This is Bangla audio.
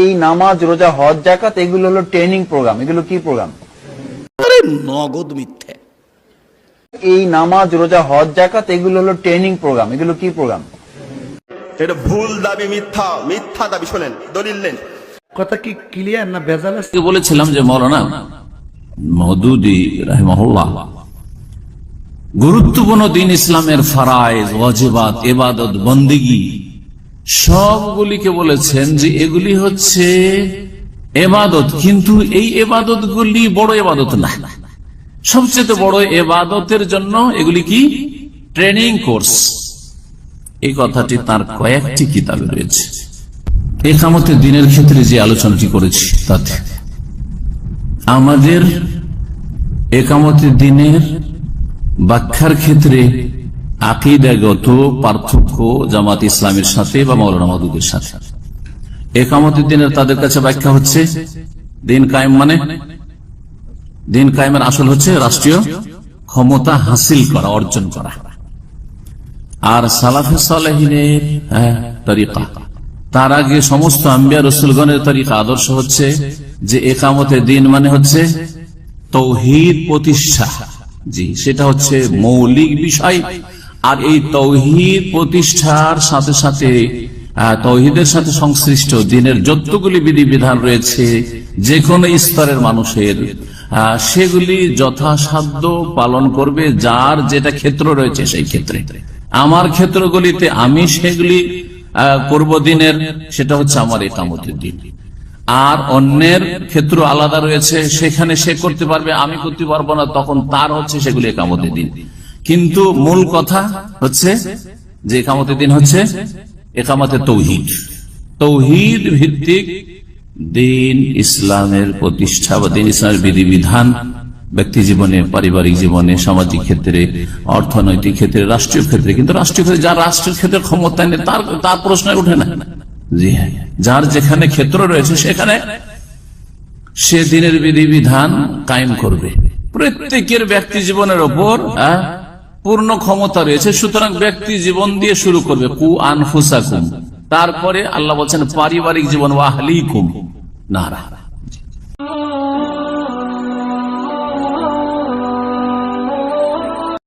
এই নামাজ রোজা হজ জাকাত এগুলো হলো ট্রেনিং প্রোগ্রাম এগুলো কি প্রোগ্রাম নগদ মিথ্যে। এই নামাজ রোজা হজ জাকাত এগুলো হলো ট্রেনিং প্রোগ্রাম এগুলো কি প্রোগ্রাম এটা ভুল দাবি মিথ্যা। মিথ্যা দাবি শোনেন দলিল নেন। কথা কি ক্লিয়ার না ভেজাল আছে? বলেছিলাম যে মৌলানা? মদুদি রাহিমহল্লাহ গুরুত্বপূর্ণ দিন ইসলামের ফারাইজ ওয়াজিবাত এবাদত বন্দিগি। সবগুলিকে বলেছেন যে এগুলি হচ্ছে এবাদত, কিন্তু এই এবাদত গুলি বড় এবাদত না। সবচেয়ে বড় এবাদতের জন্য এগুলি কি? ট্রেনিং কোর্স এই কথাটি তার কয়েকটি কিতাবে রয়েছে। একামতের দিনের ক্ষেত্রে যে আলোচনাটি করেছি, তাতে আমাদের একামতের দিনের ব্যাখ্যার ক্ষেত্রে আকিদাগত পার্থক্য জামাত ইসলামের সাথে বা মৌলানা মাদুদের সাথে। একামতের দিনের তাদের কাছে ব্যাখ্যা হচ্ছে দিন কায়েম মানে? দিন কায়েমের আসল হচ্ছে রাষ্ট্রীয় ক্ষমতা হাসিল করা অর্জন করা। আর সালাফে হ্যাঁ, তরিকা। তার আগে সমস্ত আম্বিয়া রসুলগণের তরিকা আদর্শ হচ্ছে যে একামতের দিন মানে হচ্ছে তৌহিদ প্রতিষ্ঠা। জি সেটা হচ্ছে মৌলিক বিষয় আর এই তৌহিদ প্রতিষ্ঠার সাথে সাথে তৌহিদের সাথে সংশ্লিষ্ট দিনের যতগুলি বিধিবিধান রয়েছে যে কোনো স্তরের মানুষের সেগুলি যথাসাধ্য পালন করবে যার যেটা ক্ষেত্র রয়েছে সেই ক্ষেত্রে। আমার ক্ষেত্রগুলিতে আমি সেগুলি করব দিনের, সেটা হচ্ছে আমার একামতের দিন। আর অন্যের ক্ষেত্র আলাদা রয়েছে, সেখানে সে করতে পারবে, আমি করতে পারব না, তখন তার হচ্ছে সেগুলি একামতের দিন। কিন্তু মূল কথা হচ্ছে যে একামতের দিন হচ্ছে একামতে তৌহিদ। তৌহিদ ভিত্তিক দিন ইসলামের প্রতিষ্ঠা বা দিন ইসলামের বিধিবিধান ব্যক্তি জীবনে, পারিবারিক জীবনে, সামাজিক ক্ষেত্রে, অর্থনৈতিক ক্ষেত্রে, রাষ্ট্রীয় ক্ষেত্রে, কিন্তু রাষ্ট্রীয় ক্ষেত্রে যার রাষ্ট্রের ক্ষেত্রে ক্ষমতা নেই, তার তার প্রশ্ন উঠে না। জি হ্যাঁ। যার যেখানে ক্ষেত্র রয়েছে, সেখানে সে দিনের বিধিবিধান কায়েম করবে। প্রত্যেকের ব্যক্তি জীবনের ওপর পূর্ণ ক্ষমতা রয়েছে, সুতরাং ব্যক্তি জীবন দিয়ে শুরু করবে, কু আনফুসাকুম। তারপরে আল্লাহ বলছেন, পারিবারিক জীবন ওয়াহলি কুম না